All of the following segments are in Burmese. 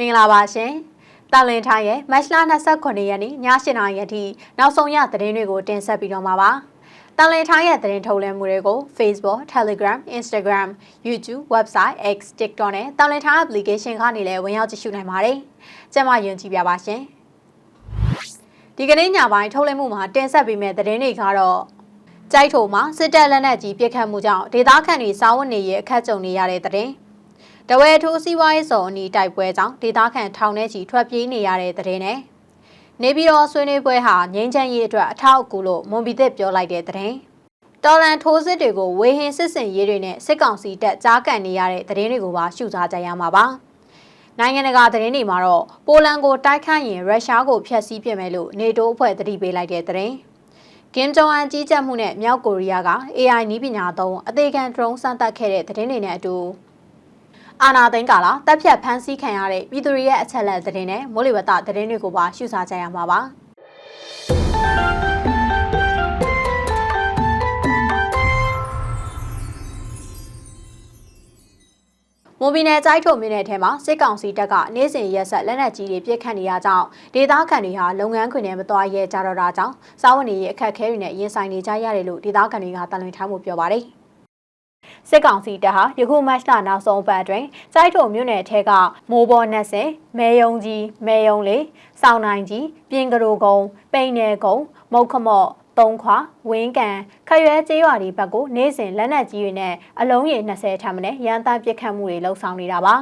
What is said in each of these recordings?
မင်္ဂလာပါရှင်။တာလင်ထားရဲ့မတ်လ29ရက်နေ့ည7:00နာရီအထိနောက်ဆုံးရသတင်းတွေကိုတင်ဆက်ပြီးတော့မှာပါ။တာလင်ထားရဲ့သတင်းထုတ်လွှင့်မှုတွေကို Facebook, Telegram, Instagram, YouTube, Website, X, TikTok နဲ့တာလင်ထား application ကနေလည်းဝင်ရောက်ကြည့်ရှုနိုင်ပါတယ်။ကျမယုံကြည်ပြပါရှင်။ဒီကနေ့ညပိုင်းထုတ်လွှင့်မှုမှာတင်ဆက်ပေးမယ့်သတင်းတွေကတော့ကြိုက်ထုံမှာစစ်တပ်လက်နက်ကြီးပစ်ခတ်မှုကြောင့်ဒေသခံတွေစားဝတ်နေရေးအခက်ကြုံနေရတဲ့သတင်း။ တဝဲထိုးစီးပွားရေးစုံအနီးတိုက်ပွဲကြောင့်ဒေသခံထောင်ထဲချီထွက်ပြေးနေရတဲ့တဲ့နဲ့နေပြည်တော်ဆွေးနွေးပွဲဟာငြိမ်းချမ်းရေးအတွက်အထောက်အကူလို့မွန်ပြည်သက်ပြောလိုက်တဲ့တဲ့တော်လန်ထိုးစစ်တွေကိုဝေဟင်စစ်စင်ရေးတွေနဲ့စစ်ကောင်စီတပ်ကြားကန်နေရတဲ့သတင်းတွေကိုပါရှုစားကြရမှာပါနိုင်ငံတကာသတင်းတွေမှာတော့ပိုလန်ကိုတိုက်ခိုက်ရင်ရုရှားကိုဖျက်ဆီးပြစ်မယ်လို့နေတိုးအဖွဲ့သတိပေးလိုက်တဲ့သတင်းကင်ဂျုံအန်ကြီးကြပ်မှုနဲ့မြောက်ကိုရီးယားက AI နည်းပညာသုံးအသေးခံ drone စမ်းသပ်ခဲ့တဲ့သတင်းတွေနဲ့အတူ အာနာသိန်းကာလာတပ်ဖြတ်ဖမ်းဆီးခံရတဲ့ပြည်သူတွေရဲ့အချက်လက်သတင်းနဲ့မိုးလေဝသသတင်းတွေကိုပါရှုစားကြရမှာပါမွန်ပြည်နယ်ကြိုက်ထုံမြို့နယ်ထဲမှာစစ်ကောင်စီတပ်ကနေ့စဉ်ရက်ဆက်လက်နက်ကြီးတွေပစ်ခတ်နေရကြောင်းဒေသခံတွေဟာလုပ်ငန်းခွင်ထဲမသွားရဲကြတော့တာကြောင့်စားဝတ်နေရေးအခက်အခဲတွေနဲ့ရင်ဆိုင်နေကြရတယ်လို့ဒေသခံတွေကတန်လွင်ထားမှုပြောပါတယ်။ စစ်ကောင်စီတပ်ဟာယခုမတ်လနောက်ဆုံးပတ်အတွင်းစိုက်ထုံမြို့နယ်ထဲကမိုးပေါ်နက်စင်မဲယုံကြီးမဲယုံလေးစောင်းနိုင်ကြီးပြင်ကရိုကုံပိန်နယ်ကုံမုတ်ခမော့သုံးခွာဝင်းကန်ခရွဲကျေးရွာဒီဘက်ကိုနေ့စဉ်လက်နက်ကြီးတွေနဲ့အလုံးရေ20ထပ်မံရန်သားပစ်ခတ်မှုတွေလှုံ့ဆော်နေတာပါ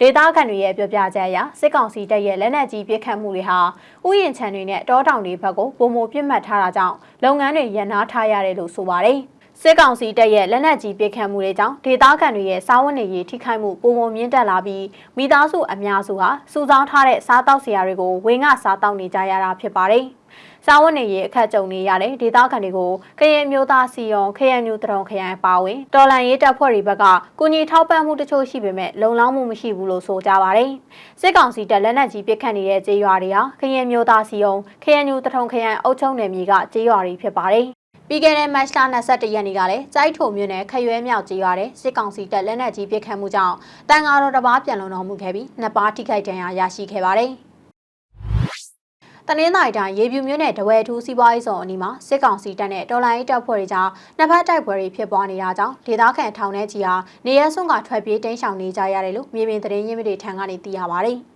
ဒေသခံတွေရဲ့ပြောပြချက်အရစစ်ကောင်စီတပ်ရဲ့လက်နက်ကြီးပစ်ခတ်မှုတွေဟာဥယျာဉ်ခြံတွေနဲ့တောတောင်တွေဘက်ကိုပုံမပြစ်မှတ်ထားတာကြောင့်လုပ်ငန်းတွေရန်နာထားရတယ်လို့ဆိုပါတယ်။ စစ်ကောင်စီတပ်ရဲ့လက်နက်ကြီးပစ်ခတ်မှုတွေကြောင့်ဒေသခံတွေရဲ့စားဝတ်နေရေးထိခိုက်မှုပုံပုံမြင့်တက်လာပြီးမိသားစုအများစုဟာစုဆောင်းထားတဲ့စားတောက်စရာတွေကိုဝင်းငစားတောက်နေကြရတာဖြစ်ပါတယ်။စားဝတ်နေရေးအခက်ကြုံနေရတဲ့ဒေသခံတွေကိုခရင်မျိုးသားစီယုံခရံမျိုးတရုံခရိုင်ပါဝင်တော်လန်ရေးတပ်ဖွဲ့တွေဘက်ကကုညီထောက်ပံ့မှုတချို့ရှိပေမဲ့လုံလောက်မှုမရှိဘူးလို့ဆိုကြပါတယ်။စစ်ကောင်စီတပ်လက်နက်ကြီးပစ်ခတ်နေတဲ့ကြေးရွာတွေဟာခရင်မျိုးသားစီယုံခရံမျိုးတရုံခရိုင်အုပ်ချုပ်နယ်မြေကကြေးရွာတွေဖြစ်ပါတယ်။ ပြီးခဲ့တဲ့မတ်လ21ရက်နေ့ကလည်းကြိုက်ထုံမြို့နယ်ခရွဲမြောက်ကြီးရွာတဲ့စစ်ကောင်စီတပ်လက်နက်ကြီးပစ်ခတ်မှုကြောင့်တန်ဃာတော်တစ်ပါးပြန်လုံတော်မူခဲ့ပြီးနှစ်ပါးထိခိုက်ဒဏ်ရာရရှိခဲ့ပါတယ်။တနင်္သာရီတိုင်းရေပြူမြို့နယ်တဝဲထူးစီးပွားရေးဆောင်အနီးမှာစစ်ကောင်စီတပ်နဲ့တော်လိုင်းတပ်ဖွဲ့တွေကြားနှစ်ဖက်တိုက်ပွဲတွေဖြစ်ပွားနေတာကြောင့်ဒေသခံထောင်ထဲကြီးဟာနေရဲစွန်းကထွက်ပြေးတိမ်းရှောင်နေကြရတယ်လို့မြေပြင်သတင်းရင်းမြစ်တွေထံကနေသိရပါတယ်။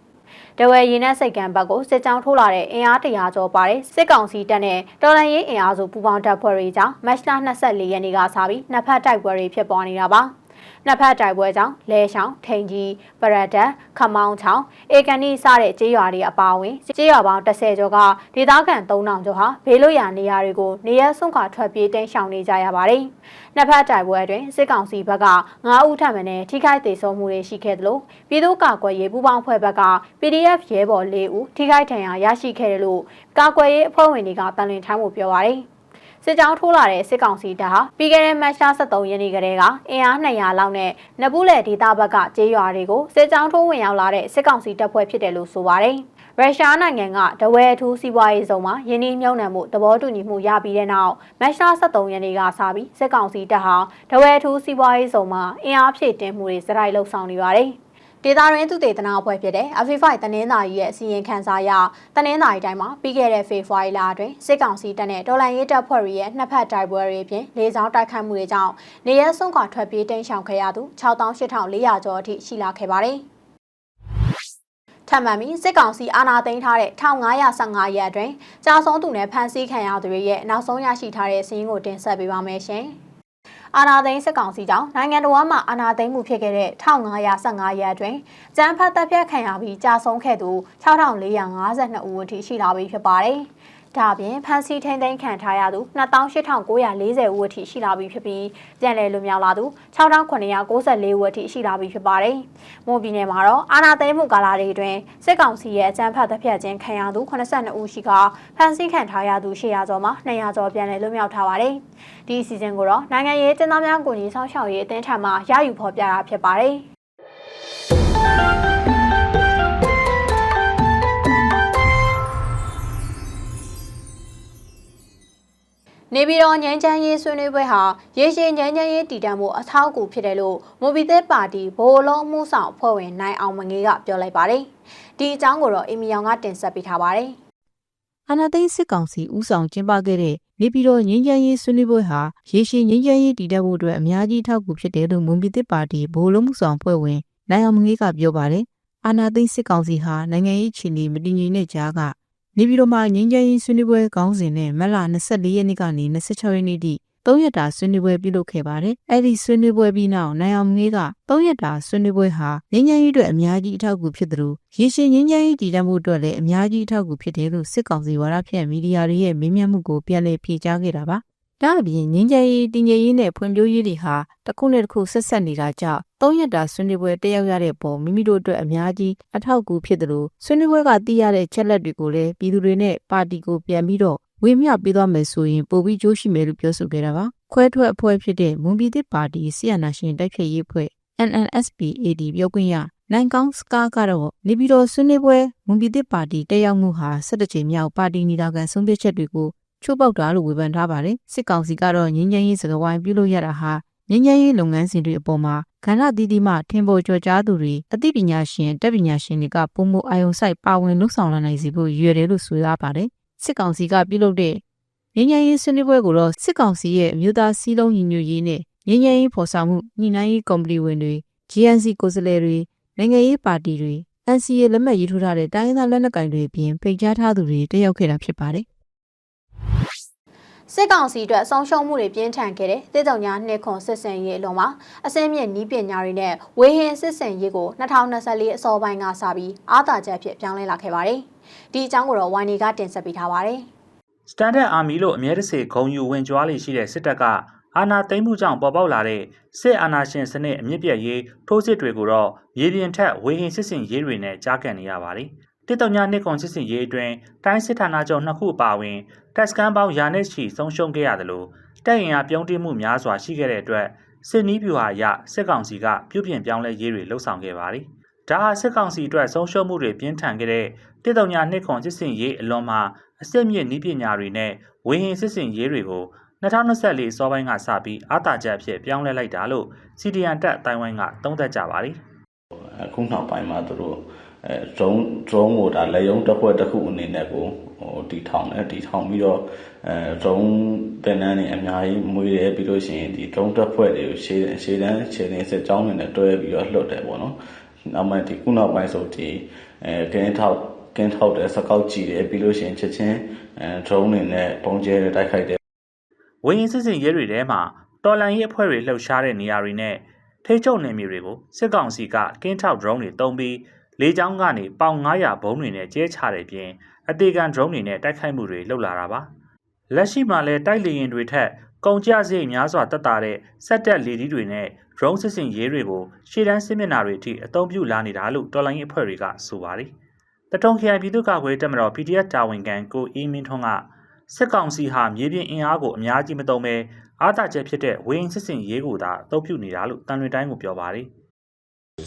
တဝယ်ရင်နဲ့စိတ်ကံဘက်ကိုစစ်ကြောင်းထိုးလာတဲ့အင်အားတရာကျော်ပါတဲ့စစ်ကောင်စီတပ်နဲ့တော်လန်ရေးအင်အားစုပူးပေါင်းတပ်ဖွဲ့တွေကြောင့်မတ်လ24ရက်နေ့ကစပြီးနှစ်ဖက်တိုက်ပွဲတွေဖြစ်ပွားနေတာပါ။ နှစ်ဖက်တိုက်ပွဲကြောင့်လဲရှောင်းထိန်ကြီးပရဒတ်ခမောင်းချောင်းအေကန်နီစတဲ့ကြေးရွာတွေအပါအဝင်ကြေးရွာပေါင်း30ကျော်ကဒေသခံ3000ကျော်ဟာဘေးလွတ်ရာနေရာတွေကိုနေရဆွန့်ခွာထွက်ပြေးတိမ်းရှောင်နေကြရပါတယ်။နှစ်ဖက်တိုက်ပွဲအတွင်းစစ်ကောင်စီဘက်က9ဦးထပ်မံနဲ့ထိခိုက်ဒေဆုံးမှုတွေရှိခဲ့တယ်လို့ပြည်သူ့ကာကွယ်ရေးပူးပေါင်းဖွဲ့ဘက်က PDF ရဲဘော်၄ဦးထိခိုက်ဒဏ်ရာရရှိခဲ့တယ်လို့ကာကွယ်ရေးအဖွဲ့ဝင်တွေကတန်လွင်ထားမှုပြောပါတယ်။ စစ်ကြောင်းထိုးလာတဲ့စစ်ကောင်စီတပ်ဟာပြီးခဲ့တဲ့မတ်လ23ရက်နေ့ကတည်းကအင်အား200လောက်နဲ့နပူးလေဒေသဘက်ကကျေးရွာတွေကိုစစ်ကြောင်းထိုးဝင်ရောက်လာတဲ့စစ်ကောင်စီတပ်ဖွဲ့ဖြစ်တယ်လို့ဆိုပါတယ်။ရုရှားနိုင်ငံကတဝဲအထူးစီးပွားရေးဇုံမှာယင်းနှိမ့်မြုံနှံမှုသဘောတူညီမှုရပြီးတဲ့နောက်မတ်လ23ရက်နေ့ကစပြီးစစ်ကောင်စီတပ်ဟာတဝဲအထူးစီးပွားရေးဇုံမှာအင်အားဖြည့်တင်းမှုတွေစရိုက်လှုပ်ဆောင်နေပါတယ်။ ဒေတာရင်းသူတေသနာအဖွဲ့ဖြစ်တဲ့ Afify တနင်္သာရီရဲ့အစီရင်ခံစာအရတနင်္သာရီတိုင်းမှာပြီးခဲ့တဲ့ဖေဖော်ဝါရီလအတွင်းစစ်ကောင်စီတပ်နဲ့တော်လှန်ရေးတပ်ဖွဲ့တွေရဲ့နှစ်ဖက်တိုက်ပွဲတွေအပြင်လေကြောင်းတိုက်ခိုက်မှုတွေကြောင့်နေရဲစွန့်ခွာထွက်ပြေးတိမ်းရှောင်ခဲ့ရသူ68,400ကျော်အထိရှိလာခဲ့ပါတယ်။ထပ်မံပြီးစစ်ကောင်စီအာဏာသိမ်းထားတဲ့1515ရက်အတွင်းကြာဆုံးသူနဲ့ဖမ်းဆီးခံရသူတွေရဲ့နောက်ဆုံးရရှိထားတဲ့စီးရင်ကိုတင်ဆက်ပေးပါမယ်ရှင်။ အာနာသိန်းစစ်ကောင်စီကြောင့်နိုင်ငံတော်မှာအာနာသိန်းမှုဖြစ်ခဲ့တဲ့1515ရက်အတွင်းကျန်းဖတ်တပ်ဖြတ်ခံရပြီးကြာဆုံးခဲ့သူ6452ဦးအထိရှိလာပြီဖြစ်ပါတယ်။ ဒါအပြင်ဖမ်းဆီးထိန်းသိမ်းခံထားရသူ28,940ဦးအထိရှိလာပြီဖြစ်ပြီးပြန်လည်လွတ်မြောက်လာသူ6,994ဦးအထိရှိလာပြီဖြစ်ပါတယ်။မွန်ပြည်နယ်မှာတော့အာဏာသိမ်းမှုကာလတွေအတွင်းစစ်ကောင်စီရဲ့အကြမ်းဖက်တပ်ဖြတ်ခြင်းခံရသူ82ဦးရှိကဖမ်းဆီးခံထားရသူ800ကျော်မှာ200ကျော်ပြန်လည်လွတ်မြောက်ထားပါတယ်။ဒီအစီအစဉ်ကိုတော့နိုင်ငံရေးကျင်းသားများကိုကြီးဆောင်ရှောက်ရေးအသင်းထံမှရယူဖော်ပြတာဖြစ်ပါတယ်။ နနေပြည်တော်ငြိမ်းချမ်းရေးဆွေးနွေးပွဲဟာရေရှည်ငြိမ်းချမ်းရေးတည်တံ့မှုအထောက်အကူဖြစ်တယ်လို့မိုဘီသစ်ပါတီဘိုးလုံးမှုဆောင်အဖွဲ့ဝင်နိုင်အောင်မငေးကပြောလိုက်ပါတယ်။ဒီအကြောင်းကိုတော့အီမီယောင်ကတင်ဆက်ပေးထားပါတယ်။အာနာသိန်းစစ်ကောင်စီဦးဆောင်ကျင်းပခဲ့တဲ့နေပြည်တော်ငြိမ်းချမ်းရေးဆွေးနွေးပွဲဟာရေရှည်ငြိမ်းချမ်းရေးတည်တံ့ဖို့အတွက်အများကြီးထောက်ကူဖြစ်တယ်လို့မွန်ပြည်သစ်ပါတီဗိုလ်လုံးမှုဆောင်ဖွဲ့ဝင်နိုင်အောင်မငေးကပြောပါတယ်။အာနာသိန်းစစ်ကောင်စီဟာနိုင်ငံရေးခြေနေမတည်ငြိမ်တဲ့ကြားက နေပြည်တော်မှာငြိမ်းချမ်းရေးဆွေးနွေးပွဲခေါင်းစဉ်နဲ့မတ်လ24ရက်နေ့ကနေ26ရက်နေ့ထိ၃ရက်တာဆွေးနွေးပွဲပြုလုပ်ခဲ့ပါတယ်။အဲ့ဒီဆွေးနွေးပွဲပြီးနောက်နိုင်အောင်ငေးက၃ရက်တာဆွေးနွေးပွဲဟာငြိမ်းချမ်းရေးအတွက်အများကြီးအထောက်အကူဖြစ်တယ်လို့ရေရှည်ငြိမ်းချမ်းရေးတည်တံ့မှုအတွက်လည်းအများကြီးအထောက်အကူဖြစ်တယ်လို့စစ်ကောင်စီဝါဒဖြန့်မီဒီယာတွေရဲ့မေးမြန်းမှုကိုပြန်လည်ဖြေကြားခဲ့တာပါ။ဒါအပြင်ငင်းကြရေးတည်ငြိမ်ရေးနဲ့ဖွံ့ဖြိုးရေးတွေဟာတစ်ခုနဲ့တစ်ခုဆက်ဆက်နေတာကြောင့် သုံးရက်တာဆွေးနွေးပွဲတက်ရောက်ရတဲ့ပုံမိမိတို့အတွက်အများကြီးအထောက်အကူဖြစ်တယ်လို့ဆွေးနွေးပွဲကသိရတဲ့ချက်လက်တွေကိုလည်းပြည်သူတွေနဲ့ပါတီကိုပြန်ပြီးတော့ဝေမျှပေးသွားမယ်ဆိုရင်ပိုပြီးကြိုးရှိမယ်လို့ပြောဆိုခဲ့တာပါခွဲထွက်အဖွဲ့ဖြစ်တဲ့မွန်ပြည်သစ်ပါတီဆီယနာရှင်တိုက်ဖြည့်ရေးအဖွဲ့ NNSPAD ပြောခွင့်ရနိုင်ကောင်းစကားကတော့နေပြည်တော်ဆွေးနွေးပွဲမွန်ပြည်သစ်ပါတီတက်ရောက်မှုဟာ17ကြိမ်မြောက်ပါတီညီလာခံဆုံးဖြတ်ချက်တွေကိုချိုးပေါက်တာလို့ဝေဖန်ထားပါတယ်စစ်ကောင်စီကတော့ငင်းငင်းရေးစကားဝိုင်းပြုလုပ်ရတာဟာ ငင်းငင်းရေးလုပ်ငန်းစဉ်တွေအပေါ်မှာခန္ဓာတည်တည်မှထင်ပေါ်ကျော်ကြားသူတွေအသိပညာရှင်တက်ပညာရှင်တွေကပုံမအာယုံဆိုင်ပါဝင်လှုပ်ဆောင်လာနိုင်စေဖို့ရည်ရွယ်တယ်လို့ဆိုရပါတယ်စစ်ကောင်စီကပြုလုပ်တဲ့ငင်းငင်းရေးဆွေးနွေးပွဲကိုတော့စစ်ကောင်စီရဲ့အမျိုးသားစည်းလုံးညီညွတ်ရေးနဲ့ငင်းငင်းရေးဖော်ဆောင်မှုညှိနှိုင်းရေးကော်မတီဝင်တွေ GNC ကိုယ်စားလှယ်တွေနိုင်ငံရေးပါတီတွေ NCA လက်မှတ်ရေးထိုးထားတဲ့တိုင်းရင်းသားလက်နက်ကိုင်တွေအပြင်ဖိတ်ကြားထားသူတွေတက်ရောက်ခဲ့တာဖြစ်ပါတယ် စစ်ကောင်စီအတွက်ဆုံးရှုံးမှုတွေပြင်းထန်ခဲ့တဲ့တေတုံညာနှစ်ခွန်စစ်စင်ရေးအလုံးမှာအစင်းမြင့်နီးပညာတွေနဲ့ဝေဟင်စစ်စင်ရေးကို2024အစောပိုင်းကစပြီးအားသာချက်ဖြစ်ပြောင်းလဲလာခဲ့ပါတယ်။ဒီအကြောင်းကိုတော့ဝိုင်းနေကတင်ဆက်ပေးထားပါတယ်။ Standard Army လို့အမြဲတစေဂုံယူဝင်ကြွားလေရှိတဲ့စစ်တပ်ကအာဏာသိမ်းမှုကြောင့်ပေါ်ပေါက်လာတဲ့စစ်အာဏာရှင်စနစ်အမြင့်ပြတ်ရေးထိုးစစ်တွေကိုတော့မြေပြင်ထက်ဝေဟင်စစ်စင်ရေးတွေနဲ့ကြားကန်နေရပါတယ်။တစ်တုံညာနှစ်ကွန်စစ်စင်ရေးအတွင်းတိုင်းစစ်ဌာနချုပ်နှစ်ခုအပါအဝင် တက်စကန်ပေါင်းရာနဲ့ချီဆုံးရှုံးခဲ့ရတယ်လို့တပ်ရင်အားပြုံးတိမှုများစွာရှိခဲ့တဲ့အတွက်စစ်နီးပြူဟာအရစစ်ကောင်စီကပြုပြင်ပြောင်းလဲရေးတွေလှုပ်ဆောင်ခဲ့ပါတယ်။ဒါဟာစစ်ကောင်စီအတွက်ဆုံးရှုံးမှုတွေပြင်းထန်ခဲ့တဲ့တစ်တုံညာနှစ်ကွန်စစ်စင်ရေးအလွန်မှာအစစ်မြစ်နီးပညာတွေနဲ့ဝေဟင်စစ်စင်ရေးတွေကို2024စောပိုင်းကစပြီးအာတာချက်အဖြစ်ပြောင်းလဲလိုက်တာလို့ CDN တက်အတိုင်းဝိုင်းကသုံးသပ်ကြပါတယ်အခုနောက်ပိုင်းမှာသူတို့ အဲဒရုန်းဒရုန်းကိုဒါလက်ယုံတစ်ခွက်တစ်ခုအနေနဲ့ကိုဟိုတီထောင်တယ်တီထောင်ပြီးတော့အဲဒရုန်းတင်နန်းနေအများကြီးမွေးတယ်ပြီးလို့ရှိရင်ဒီဒရုန်းတစ်ဖွဲ့တွေကိုရှေ့ရှေ့တန်းခြေတင်စစ်ကြောင်းတွေနဲ့တွဲပြီးတော့လှုပ်တယ်ပေါ့နော်နောက်မှဒီခုနောက်ပိုင်းဆိုဒီအဲကင်းထောက်ကင်းထောက်တယ်စကောက်ကြည့်တယ်ပြီးလို့ရှိရင်ချက်ချင်းအဲဒရုန်းတွေနဲ့ပုံကျဲတွေတိုက်ခိုက်တယ်။ဝေဟင်စစ်စင်ရေးတွေထဲမှာတော်လန်ရေးအဖွဲ့တွေလှုပ်ရှားတဲ့နေရာတွေနဲ့ထိချုပ်နေမြေတွေကိုစစ်ကောင်စီကကင်းထောက်ဒရုန်းတွေတုံးပြီး လေကြောင်းကနေပေါင်900ဘုံးတွေနဲ့ကျဲချတဲ့ပြင်အသေးခံဒရုန်းတွေနဲ့တိုက်ခိုက်မှုတွေလှုပ်လာတာပါ။လက်ရှိမှာလည်းတိုက်လေရင်တွေထက်ကုန်ကျစရိတ်များစွာတက်တာတဲ့စက်တက်လေဒီတွေနဲ့ drone စစ်စင်ရေးတွေကိုရှေ့တန်းစစ်မျက်နှာတွေအထိအသုံးပြုလာနေတာလို့တော်လိုင်းရေးအဖွဲ့တွေကဆိုပါတယ်။တထုံခရိုင်ပြည်သူ့ကာကွယ်တပ်မတော် PDF တာဝန်ခံကိုအီးမင်းထွန်းကစစ်ကောင်စီဟာမြေပြင်အင်အားကိုအများကြီးမသုံးဘဲအားတာချက်ဖြစ်တဲ့ဝင်းစစ်စင်ရေးကိုသာအသုံးပြုနေတာလို့တန်လွင်တိုင်းကိုပြောပါတယ်။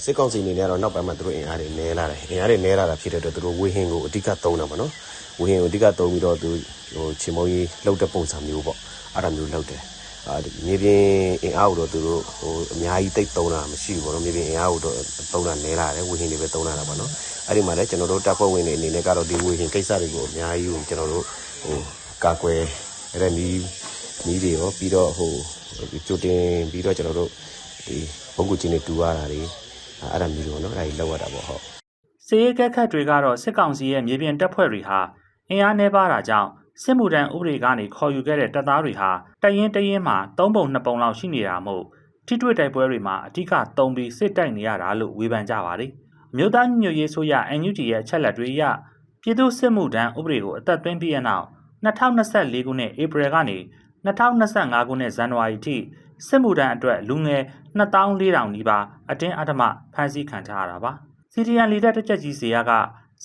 စစ်ကောင်စီအနေနဲ့ကတော့ နောက်ပိုင်းမှာ သူတို့အင်အားတွေ နည်းလာတယ် အင်အားတွေ နည်းလာတာ ဖြစ်တဲ့အတွက် သူတို့ ဝေဟင်ကို အဓိက သုံးတာပေါ့နော် ဝေဟင်ကို အဓိက သုံးပြီးတော့ သူဟိုချင်မုံကြီးလှုပ်တဲ့ပုံစံမျိုးပေါ့ အဲ့ဒါမျိုးလှုပ်တယ်အာမြေပြင်အင်အားကိုတော့ သူတို့ဟိုအများကြီးတိတ်သုံးတာ မရှိဘူးပေါ့နော် မြေပြင်အင်အားကိုတော့သုံးတာ နည်းလာတယ် ဝေဟင်တွေပဲ သုံးလာတာပေါ့နော် အဲ့ဒီမှာလည်း ကျွန်တော်တို့ တပ်ဖွဲ့ဝင်တွေ အနေနဲ့ကတော့ ဒီဝေဟင်ကိစ္စတွေကို အများကြီးကို ကျွန်တော်တို့ဟိုကာကွယ်ရတဲ့နီးနီးတွေရော ပြီးတော့ဟိုကြိုတင်ပြီးတော့ ကျွန်တော်တို့ဒီဘုံကူချင်းတွေ တူရတာတွေ အဲ့ဒါမျိုးတွေပေါ့နော်အဲ့ဒါကြီးလောက်ရတာပေါ့ဟုတ်စစ်ရေးကက်ခတ်တွေကတော့စစ်ကောင်စီရဲ့မြေပြင်တပ်ဖွဲ့တွေဟာအင်အားနှဲပါတာကြောင့်စစ်မှုထမ်းဥပဒေကနေခေါ်ယူခဲ့တဲ့တပ်သားတွေဟာတရင်တရင်မှာ၃ပုံ၂ပုံလောက်ရှိနေတာမို့ထိတွေ့တိုက်ပွဲတွေမှာအဓိကသုံးပြီးစစ်တိုက်နေရတာလို့ဝေဖန်ကြပါတယ်။အမျိုးသားညွတ်ရေးဆိုရ NUG ရဲ့အချက်လက်တွေအရပြည်သူစစ်မှုထမ်းဥပဒေကိုအသက်သွင်းပြီးတဲ့နောက်2024ခုနှစ်ဧပြီကနေ2025ခုနှစ်ဇန်နဝါရီထိ စစ်မှုထမ်းအတွက်လူငယ်2400နီးပါးအတင်းအဓမ္မဖမ်းဆီးခံထားရတာပါ။ CDN လီဒတ်တက်ချက်ကြီးစီယာက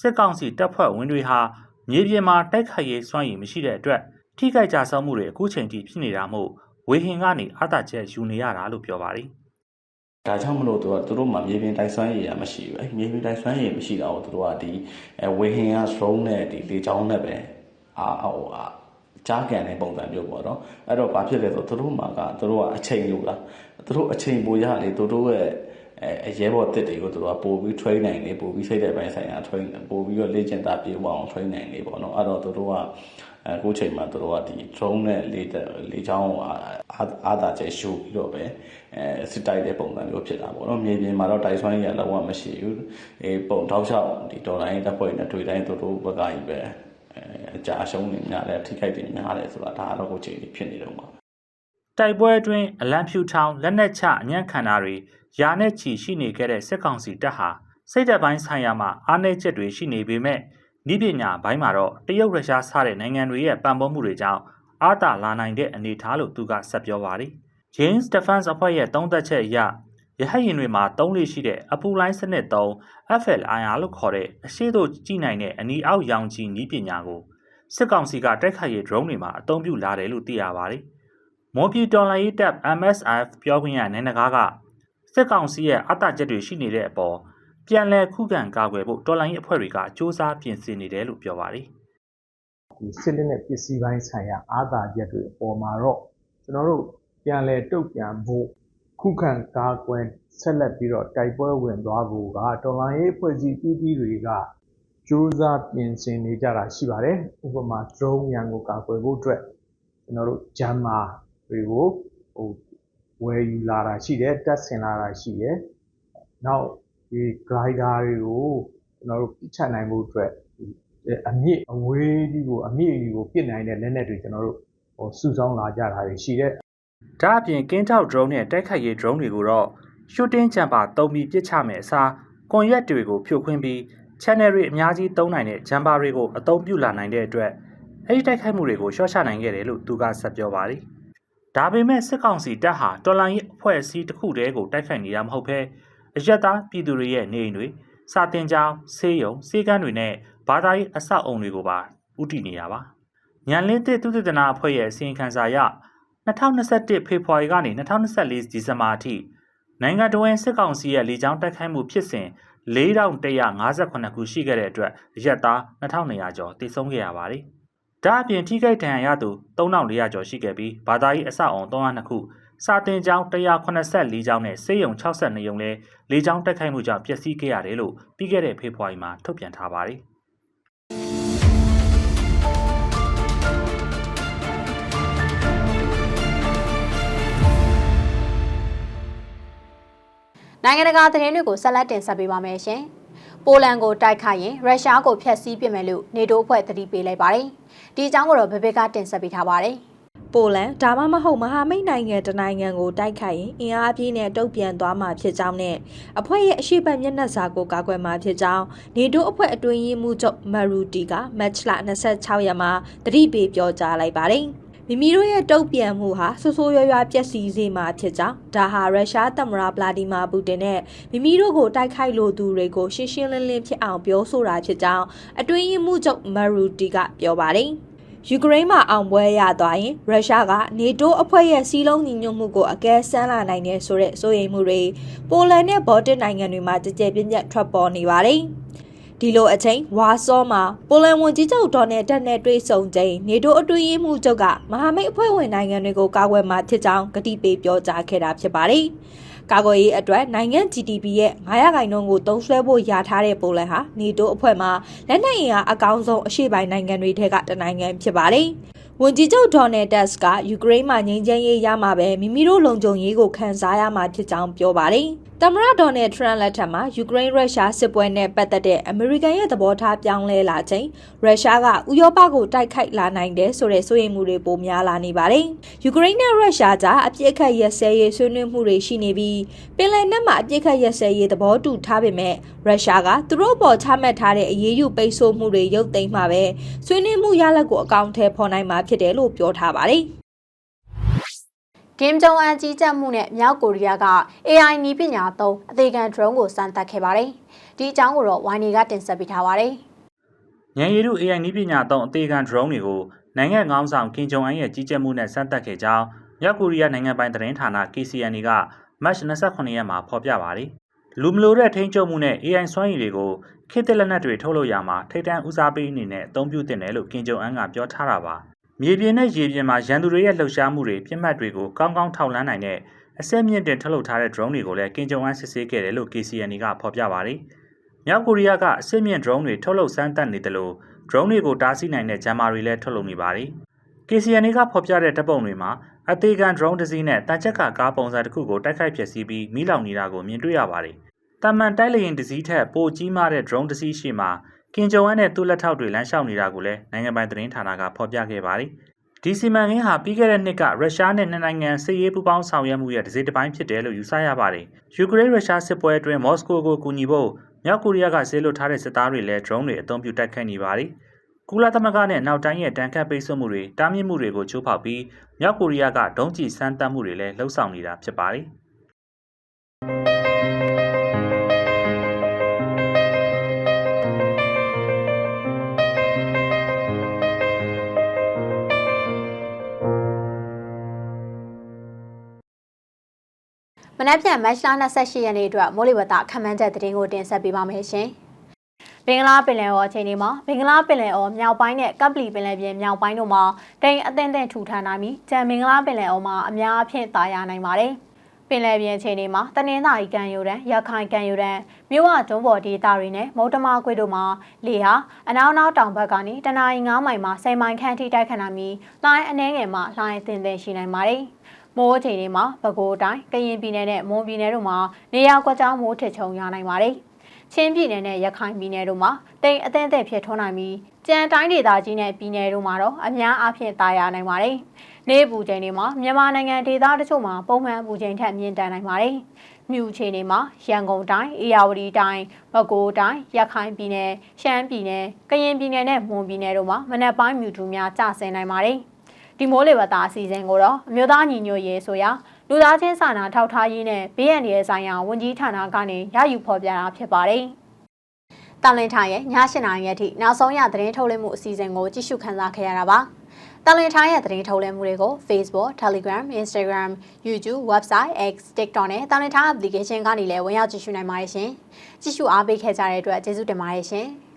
စစ်ကောင်စီတပ်ဖွဲ့ဝင်တွေဟာမြေပြင်မှာတိုက်ခိုက်ရေးစွမ်းရည်မရှိတဲ့အတွက်ထိခိုက်ကြဆုံးမှုတွေအခုချိန်ထိဖြစ်နေတာမို့ဝေဟင်ကနေအာသာချက်ယူနေရတာလို့ပြောပါတယ်ဒါကြောင့်မလို့သူကသူတို့မှမြေပြင်တိုက်ဆွမ်းရည်ရမရှိဘူးအဲမြေပြင်တိုက်ဆွမ်းရည်မရှိတာကိုသူတို့ကဒီအဲဝေဟင်က drone နဲ့ဒီလေကြောင်းနဲ့ပဲအာဟိုအာ ကြားကန်တဲ့ပုံစံမျိုးပေါ့နော်အဲ့တော့ဘာဖြစ်လဲဆိုတော့သူတို့မှာကသူတို့ကအချိန်လို့လားသူတို့အချိန်ပိုရလေသူတို့ရဲ့အဲအရဲဘော်တစ်တွေကိုသူတို့ကပို့ပြီး train နိုင်နေပို့ပြီးစိတ်တဲ့ပိုင်းဆိုင်ရာ train ပို့ပြီးတော့လေ့ကျင့်တာပြေဝအောင် train နိုင်နေပေါ့နော်အဲ့တော့သူတို့ကအခုချိန်မှာသူတို့ကဒီ drone နဲ့လေလေချောင်းအားအားသာချက်ရှိုးပြီးတော့ပဲအဲစစ်တိုက်တဲ့ပုံစံမျိုးဖြစ်တာပေါ့နော်မြေပြင်မှာတော့တိုက်ဆွမ်းရလောက်ဝမရှိဘူးအေးပုံထောက်ချောက်ဒီဒေါ်လာရင်းတပ်ဖွဲ့နဲ့တွေ့တိုင်းသူတို့ဘက်ကကြီးပဲ အဲအကြအရှုံးတွေများတယ်ထိခိုက်တွေများတယ်ဆိုတာဒါကတော့ကိုချိန်ဖြစ်နေတော့မှာတိုက်ပွဲအတွင်းအလံဖြူထောင်လက်နက်ချအညံ့ခံတာတွေယာနဲ့ချီရှိနေခဲ့တဲ့စစ်ကောင်စီတပ်ဟာစိတ်သက်ပိုင်းဆိုင်ရာမှာအားနည်းချက်တွေရှိနေပေမဲ့ဤပညာဘိုင်းမှာတော့တရုတ်ရုရှားစတဲ့နိုင်ငံတွေရဲ့ပံ့ပိုးမှုတွေကြောင့်အားတာလာနိုင်တဲ့အနေအထားလို့သူကဆက်ပြောပါတယ်။ James Defense အဖွဲ့ရဲ့သုံးသက်ချက်အရ ရဟတ်ယာဉ်တွေမှာသုံးလေရှိတဲ့အပူလိုင်းစနစ်သုံး FLIR လို့ခေါ်တဲ့အရှိတို့ကြည့်နိုင်တဲ့အနီအောက်ရောင်ခြည်နည်းပညာကိုစစ်ကောင်စီကတိုက်ခိုက်ရေး drone တွေမှာအသုံးပြုလာတယ်လို့သိရပါတယ်။မော်ပြည်တော်လိုင်းရေးတပ် MSF ပြောခွင့်ရနိုင်နဂါကစစ်ကောင်စီရဲ့အတချက်တွေရှိနေတဲ့အပေါ်ပြန်လည်ခုခံကာကွယ်ဖို့တော်လိုင်းရေးအဖွဲ့တွေကစ조사ပြင်ဆင်နေတယ်လို့ပြောပါတယ်ဒီစစ်လက်နဲ့ပစ္စည်းပိုင်းဆိုင်ရာအာသာချက်တွေအပေါ်မှာတော့ကျွန်တော်တို့ပြန်လဲတုတ်ပြန်ဖို့ ခုခံကာကွယ်ဆက်လက်ပြီးတော့တိုက်ပွဲဝင်သွားဖို့ကတော်လိုင်းရေးဖွဲ့စည်းပြည်ပြည်တွေကစူးစမ်းပြင်ဆင်နေကြတာရှိပါတယ်ဥပမာ drone ရန်ကိုကာကွယ်ဖို့အတွက်ကျွန်တော်တို့ဂျမ်မာတွေကိုဟိုဝယ်ယူလာတာရှိတယ်တက်ဆင်လာတာရှိတယ်နောက်ဒီ glider တွေကိုကျွန်တော်တို့ပြစ်ချနိုင်ဖို့အတွက်ဒီအမြင့်အဝေးကြီးကိုအမြင့်ကြီးကိုပြစ်နိုင်တဲ့လက်နက်တွေကျွန်တော်တို့ဟိုစုဆောင်းလာကြတာတွေရှိတဲ့။ ဒါအပြင်ကင်းထောက် drone နဲ့တိုက်ခိုက်ရေး drone တွေကိုတော့ shooting jumper တုံးပြီးပစ်ချမယ်အစားကွန်ရက်တွေကိုဖြိုခွင်းပြီး channel တွေအများကြီးသုံးနိုင်တဲ့ jumper တွေကိုအသုံးပြုလာနိုင်တဲ့အတွက်အဲဒီတိုက်ခိုက်မှုတွေကိုရှော့ချနိုင်ခဲ့တယ်လို့သူကဆက်ပြောပါတယ်။ဒါပေမဲ့စစ်ကောင်စီတပ်ဟာတော်လိုင်းရေးအဖွဲ့အစည်းတစ်ခုတည်းကိုတိုက်ခိုက်နေတာမဟုတ်ဘဲအရက်သားပြည်သူတွေရဲ့နေအိမ်တွေစာတင်ကျောင်းဆေးရုံစေကန်းတွေနဲ့ဘာသာရေးအဆောက်အုံတွေကိုပါဥတည်နေတာပါ။ညံလင်းတဲ့သူတည်တနာအဖွဲ့ရဲ့အစီရင်ခံစာအရ 2021ဖေဖော်ဝါရီကနေ2024ဒီဇင်ဘာအထိနိုင်ငံတော်ဝင်စစ်ကောင်စီရဲ့လေကြောင်းတိုက်ခိုက်မှုဖြစ်စဉ်4158ခုရှိခဲ့တဲ့အတွက်အရက်သား2200ကျော်တိစုံခဲ့ရပါတယ်။ဒါအပြင်ထိခိုက်ဒဏ်ရာရသူ3400ကျော်ရှိခဲ့ပြီးဘာသာရေးအဆောက်အုံ302ခုစာတင်ကျောင်း184ကျောင်းနဲ့စေယုံ62ရုံလည်းလေကြောင်းတိုက်ခိုက်မှုကြောင့်ပျက်စီးခဲ့ရတယ်လို့ပြီးခဲ့တဲ့ဖေဖော်ဝါရီမှာထုတ်ပြန်ထားပါတယ်။ နိုင်ငံတကာသတင်းတွေကိုဆက်လက်တင်ဆက်ပေးပါမယ်ရှင်။ပိုလန်ကိုတိုက်ခိုက်ရင်ရုရှားကိုဖျက်ဆီးပစ်မယ်လို့နေတိုးအဖွဲ့သတိပေးလိုက်ပါတယ်။ဒီအကြောင်းကိုတော့ဗဘေကတင်ဆက်ပေးထားပါတယ်။ပိုလန်ဒါမှမဟုတ်မဟာမိတ်နိုင်ငံတနိုင်ငံကိုတိုက်ခိုက်ရင်အင်အားပြင်းနဲ့တုံ့ပြန်သွားမှာဖြစ်ကြောင်းနဲ့အဖွဲ့ရဲ့အရှိတ်မျက်နှာစာကိုကာကွယ်မှာဖြစ်ကြောင်းနေတိုးအဖွဲ့အတွင်းရေးမှူးချုပ်မရူတီကမတ်ချ်လ26ရက်မှာတတိပေးပြောကြားလိုက်ပါတယ်။ မိမိတို့ရဲ့တုံ့ပြန်မှုဟာဆိုးဆိုးရွားရွားပျက်စီးစေမှာဖြစ်ကြောင်းဒါဟာရုရှားသမ္မတဗလာဒီမာပူတင်နဲ့မိမိတို့ကိုတိုက်ခိုက်လိုသူတွေကိုရှင်းရှင်းလင်းလင်းဖြစ်အောင်ပြောဆိုတာဖြစ်ကြောင်းအတွင်းရေးမှူးချုပ်မရူတီကပြောပါတယ်။ယူကရိန်းမှာအောင်ပွဲရသွားရင်ရုရှားကနေတိုးအဖွဲ့ရဲ့စီးလုံးညီညွတ်မှုကိုအကဲဆန်းလာနိုင်တဲ့ဆိုတဲ့စိုးရိမ်မှုတွေပိုလန်နဲ့ဘော်တစ်နိုင်ငံတွေမှာကြကြပြင်းပြထွက်ပေါ်နေပါတယ်။ ဒီလိုအချိန်ဝါဆောမှာပိုလန်ဝန်ကြီးချုပ်ဒေါ်နယ်တက်နဲ့တွေ့ဆုံချိန်နေတိုးအတွင်းရေးမှူးချုပ်ကမဟာမိတ်အဖွဲ့ဝင်နိုင်ငံတွေကိုကာကွယ်မှာဖြစ်ကြောင်းကတိပေးပြောကြားခဲ့တာဖြစ်ပါတယ်။ကာကွယ်ရေးအတွက်နိုင်ငံ GDP ရဲ့900ခိုင်နှုန်းကိုတုံးဆွဲဖို့ယာထားတဲ့ပိုလန်ဟာနေတိုးအဖွဲ့မှာလက်နက်အင်အားအကောင်းဆုံးအရှေ့ပိုင်းနိုင်ငံတွေထဲကတစ်နိုင်ငံဖြစ်ပါတယ်။ဝန်ကြီးချုပ်ဒေါ်နယ်တက်စ်ကယူကရိန်းမှာငြိမ်းချမ်းရေးရမှာပဲမိမိတို့လုံခြုံရေးကိုခံစားရမှာဖြစ်ကြောင်းပြောပါတယ်။ သမ္မတဒေါ်နယ်ထရန့်လက်ထက်မှာယူကရိန်းရုရှားစစ်ပွဲနဲ့ပတ်သက်တဲ့အမေရိကန်ရဲ့သဘောထားပြောင်းလဲလာချိန်ရုရှားကဥရောပကိုတိုက်ခိုက်လာနိုင်တယ်ဆိုတဲ့စိုးရိမ်မှုတွေပိုများလာနေပါတယ်။ယူကရိန်းနဲ့ရုရှားကြားအပြစ်အခတ်ရက်စဲရေးဆွေးနွေးမှုတွေရှိနေပြီးပင်လယ်နက်မှာအပြစ်အခတ်ရက်စဲရေးသဘောတူထားပေမဲ့ရုရှားကသူတို့ပေါ်ချမှတ်ထားတဲ့အရေးယူပိတ်ဆို့မှုတွေရုပ်သိမ်းမှာပဲဆွေးနွေးမှုရလဒ်ကိုအကောင့်ထဲပေါ်နိုင်မှာဖြစ်တယ်လို့ပြောထားပါတယ်။ ကင်ဂျုံအန်ကြီးကြပ်မှုနဲ့မြောက်ကိုရီးယားက AI နည်းပညာသုံးအသေးခံ drone ကိုစမ်းသပ်ခဲ့ပါတယ်။ဒီအကြောင်းကိုတော့ဝိုင်းနေကတင်ဆက်ပေးထားပါတယ်။ညံရည်တို့ AI နည်းပညာသုံးအသေးခံ drone တွေကိုနိုင်ငံငောင်းဆောင်ကင်ဂျုံအန်ရဲ့ကြီးကြပ်မှုနဲ့စမ်းသပ်ခဲ့ကြောင်းမြောက်ကိုရီးယားနိုင်ငံပိုင်သတင်းဌာန KCNA ကမတ်28ရက်မှာဖော်ပြပါတယ်။လူမလိုတဲ့ထိန်းချုပ်မှုနဲ့ AI စွမ်းရည်တွေကိုခေတ်သစ်လက်နက်တွေထုတ်လုပ်ရမှာထိတ်တန့်ဦးစားပေးအနေနဲ့အသုံးပြုသင့်တယ်လို့ကင်ဂျုံအန်ကပြောထားတာပါ။ မြေပြင်နဲ့ရေပြင်မှာရန်သူတွေရဲ့လှုပ်ရှားမှုတွေပြစ်မှတ်တွေကိုကောင်းကောင်းထောက်လှမ်းနိုင်တဲ့အဆက်မြင့်တင်ထုတ်လုပ်ထားတဲ့ drone တွေကိုလည်းကင်ဂျုံအန်စစ်ဆေးခဲ့တယ်လို့ KCNA ကဖော်ပြပါတယ်။မြောက်ကိုရီးယားကအဆက်မြင့် drone တွေထုတ်လုပ်စမ်းသပ်နေတယ်လို့ drone တွေကိုတားဆီးနိုင်တဲ့ဂျမ်မာတွေလည်းထုတ်လုပ်နေပါတယ်။ KCNA ကဖော်ပြတဲ့တပ်ပုံတွေမှာအသေးခံ drone တစ်စီးနဲ့တန်ချက်ကကားပုံစံတစ်ခုကိုတိုက်ခိုက်ဖျက်ဆီးပြီးမိလောင်နေတာကိုမြင်တွေ့ရပါတယ်။တမန်တိုက်လေရင်တစ်စီးထက်ပိုကြီးမားတဲ့ drone တစ်စီးရှိမှ ကင်ဂျုံအန်နဲ့သူ့လက်ထောက်တွေလမ်းလျှောက်နေတာကိုလည်းနိုင်ငံပိုင်သတင်းဌာနကဖော်ပြခဲ့ပါတယ်။ဒီစီမံကိန်းဟာပြီးခဲ့တဲ့နှစ်ကရုရှားနဲ့နှစ်နိုင်ငံစစ်ရေးပူးပေါင်းဆောင်ရွက်မှုရဲ့တစ်စိတ်တစ်ပိုင်းဖြစ်တယ်လို့ယူဆရပါတယ်။ယူကရိန်းရုရှားစစ်ပွဲအတွင်းမော်စကိုကိုကူညီဖို့မြောက်ကိုရီးယားကဆေးလွတ်ထားတဲ့စစ်သားတွေလည်း drone တွေအသုံးပြုတိုက်ခိုက်နေပါတယ်။ကုလသမဂ္ဂနဲ့နောက်တိုင်းရဲ့တန်ခတ်ပိတ်ဆို့မှုတွေတားမြစ်မှုတွေကိုချိုးဖောက်ပြီးမြောက်ကိုရီးယားကဒုံးကျည်စမ်းသပ်မှုတွေလည်းလှုံ့ဆော်နေတာဖြစ်ပါတယ်။ နက်ဖြန်မတ်လ28ရက်နေ့အတွက်မိုးလေဝသခန့်မှန်းချက်သတင်းကိုတင်ဆက်ပေးပါမယ်ရှင်။ဘင်္ဂလားပင်လယ်အော်အချိန်ဒီမှာဘင်္ဂလားပင်လယ်အော်မြောက်ပိုင်းနဲ့ကပ်ပလီပင်လယ်ပြင်မြောက်ပိုင်းတို့မှာတိမ်အသင့်အသင့်ထူထမ်းနိုင်ပြီးကြံဘင်္ဂလားပင်လယ်အော်မှာအများအပြားတာယာနိုင်ပါတယ်။ပင်လယ်ပြင်အချိန်ဒီမှာတနင်္သာရီကံယူရန်ရခိုင်ကံယူရန်မြို့ဝကျွန်းပေါ်ဒေသတွေနဲ့မုတ်တမခွေတို့မှာလေဟာအနောက်နောက်တောင်ဘက်ကနေတနအီ9မိုင်မှ10မိုင်ခန့်ထိတိုက်ခတ်နိုင်ပြီးလှိုင်းအနှဲငယ်မှလှိုင်းအသင့်အသင့်ရှိနိုင်ပါတယ်။ မိုးအချိန်တွေမှာပဲခူးတိုင်းကရင်ပြည်နယ်နဲ့မွန်ပြည်နယ်တို့မှာနေရာကွက်ကြားမိုးထစ်ချုံရနိုင်ပါတယ်။ချင်းပြည်နယ်နဲ့ရခိုင်ပြည်နယ်တို့မှာတိမ်အသင့်အသင့်ဖြစ်ထွန်းနိုင်ပြီးကြံတိုင်းဒေသကြီးနဲ့ပြည်နယ်တို့မှာတော့အများအားဖြင့်တာယာနိုင်ပါတယ်။နေပူချိန်တွေမှာမြန်မာနိုင်ငံဒေသတချို့မှာပုံမှန်ပူချိန်ထက်မြင့်တက်နိုင်ပါတယ်။မြူချိန်တွေမှာရန်ကုန်တိုင်း၊အေရဝတီတိုင်း၊ပဲခူးတိုင်း၊ရခိုင်ပြည်နယ်၊ရှမ်းပြည်နယ်၊ကရင်ပြည်နယ်နဲ့မွန်ပြည်နယ်တို့မှာမနက်ပိုင်းမြူထူများကျဆင်းနိုင်ပါတယ်။ ဒီမိုးလေဝသအစီအစဉ်ကိုတော့အမျိုးသားညီညွတ်ရေးဆိုရာလူသားချင်းစာနာထောက်ထားရေးနဲ့ဘေးအန္တရာယ်ဆိုင်ရာဝန်ကြီးဌာနကနေရယူဖော်ပြတာဖြစ်ပါတယ်။တန်လင်းထိုင်ရဲ့ည၈နာရီအထိနောက်ဆုံးရသတင်းထုတ်လွှင့်မှုအစီအစဉ်ကိုကြည့်ရှုခန်းစားခဲ့ရတာပါ။တန်လင်းထိုင်ရဲ့သတင်းထုတ်လွှင့်မှုတွေကို Facebook, Telegram, Instagram, YouTube, Website, X, TikTok နဲ့တန်လင်းထိုင် application ကနေလည်းဝင်ရောက်ကြည့်ရှုနိုင်ပါတယ်ရှင်။ကြည့်ရှုအားပေးခဲ့ကြတဲ့အတွက်ကျေးဇူးတင်ပါတယ်ရှင်။။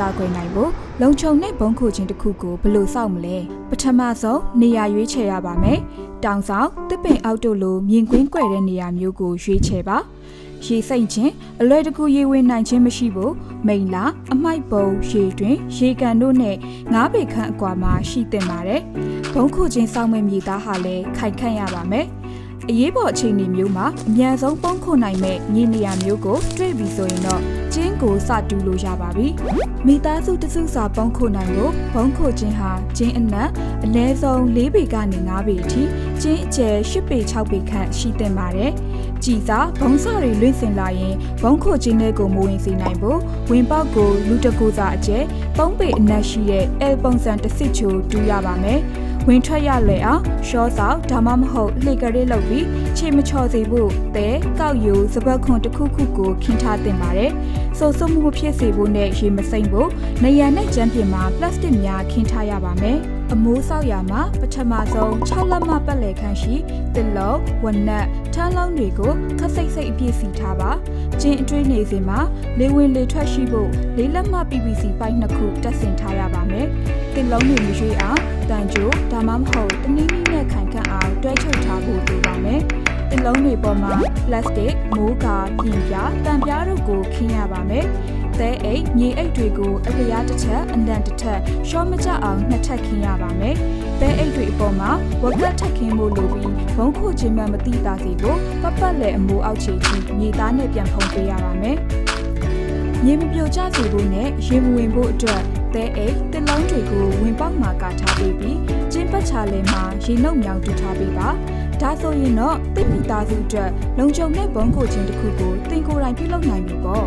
ကနေကာကွယ်နိုင်ဖို့လုံခြုံတဲ့ဘုံခိုခြင်းတစ်ခုကိုဘယ်လိုစောင့်မလဲ။ပထမဆုံးနေရာရွေးချယ်ရပါမယ်။တောင်ဆောင်တစ်ပင်အောက်တို့လိုမြင်ကွင်းကွယ်တဲ့နေရာမျိုးကိုရွေးချယ်ပါ။ရေစိမ့်ခြင်းအလွယ်တကူရေဝင်နိုင်ခြင်းမရှိဖို့မိန်လာအမိုက်ပုံရေတွင် ရေကန်တို့နဲ့ငါးပေခန့်အကွာမှာရှိသင့်ပါတယ်။ဘုံခိုခြင်းစောင့်မဲ့မြေသားဟာလည်းခိုင်ခန့်ရပါမယ်။အရေးပေါ်အခြေအနေမျိုးမှာအမြန်ဆုံးပုံခုနိုင်မဲ့ညီနေရာမျိုးကိုတွေ့ပြီဆိုရင်တော့ ကျင်းကိုစတူးလို့ရပါပြီ။မိသားစုတစုစာပုံခုနိုင်ကိုဘုံခုချင်းဟာကျင်းအနက်အနည်းဆုံး၄ပေကနေ၅ပေအထိကျင်းအကျယ်၈ပေ၆ပေခန့်ရှိသင့်ပါတယ်။ကြည်စာဘုံစာတွေလွင့်စင်လာရင်ဘုံခုချင်းတွေကိုမဝင်စေနိုင်ဖို့ဝင်ပေါက်ကိုလူတကူစာအကျယ်၃ပေအနက်ရှိတဲ့အဲပုံစံတစ်စစ်ချိုတူးရပါမယ်။ ဝင်ထွက်ရလွယ်အောင်ရှော့ဆောက်ဒါမှမဟုတ်လှေကလေးလုပ်ပြီးခြေမချော်စေဖို့တဲကောက်ယူစပတ်ခွန်တစ်ခုခုကိုခင်းထားတင်ပါတယ်။ဆိုဆုပ်မှုဖြစ်စေဖို့နဲ့ရေမစိမ့်ဖို့နေရနဲ့ကြမ်းပြင်မှာပလတ်စတစ်များခင်းထားရပါမယ်။ အမိုးဆောက်ရမှာပထမဆုံး6လက်မပတ်လည်ခန့်ရှိတစ်လုံးဝနက်ထန်းလုံးတွေကိုခက်စိတ်စိတ်အပြည့်စီထားပါ။ကျင်းအတွင်းနေစဉ်မှာလေဝင်လေထွက်ရှိဖို့လေးလက်မ PVC ပိုက်နှစ်ခုတက်ဆင်ထားရပါမယ်။တစ်လုံးတွေမရွေးအောင်တန်ကြိုဒါမှမဟုတ်တနည်းနည်းနဲ့ခိုင်ခန့်အောင်တွဲချုပ်ထားဖို့လိုပါမယ်။တစ်လုံးတွေပေါ်မှာပလတ်စတစ်မိုးကာပြင်ပြတံပြားတို့ကိုခင်းရပါမယ်။ သဲအိတ်မြေအိတ်တွေကိုအပြားတစ်ချက်အနံတစ်ထက်ရှော့မကြအောင်နှစ်ထပ်ခင်းရပါမယ်။သဲအိတ်တွေအပေါ်မှာဝက်ကတ်ထပ်ခင်းဖို့လိုပြီးဘုံခုချင်းမှမတိတာစီကိုပတ်ပတ်လည်အမိုးအောက်ခြေထိမြေသားနဲ့ပြန်ဖုံးပေးရပါမယ်။မြေမပြိုကျစေဖို့နဲ့ရေမဝင်ဖို့အတွက်သဲအိတ်တစ်လုံးတွေကိုဝင်ပေါက်မှာကာထားပေးပြီးကျင်းပတ်ချလဲမှာရေနှုတ်မြောင်တူထားပေးပါဒါဆိုရင်တော့တိတ်မိသားစုအတွက်လုံခြုံတဲ့ဘုံကိုချင်းတစ်ခုကိုတင်ကိုယ်တိုင်ပြုလုပ်နိုင်ပြီပေါ့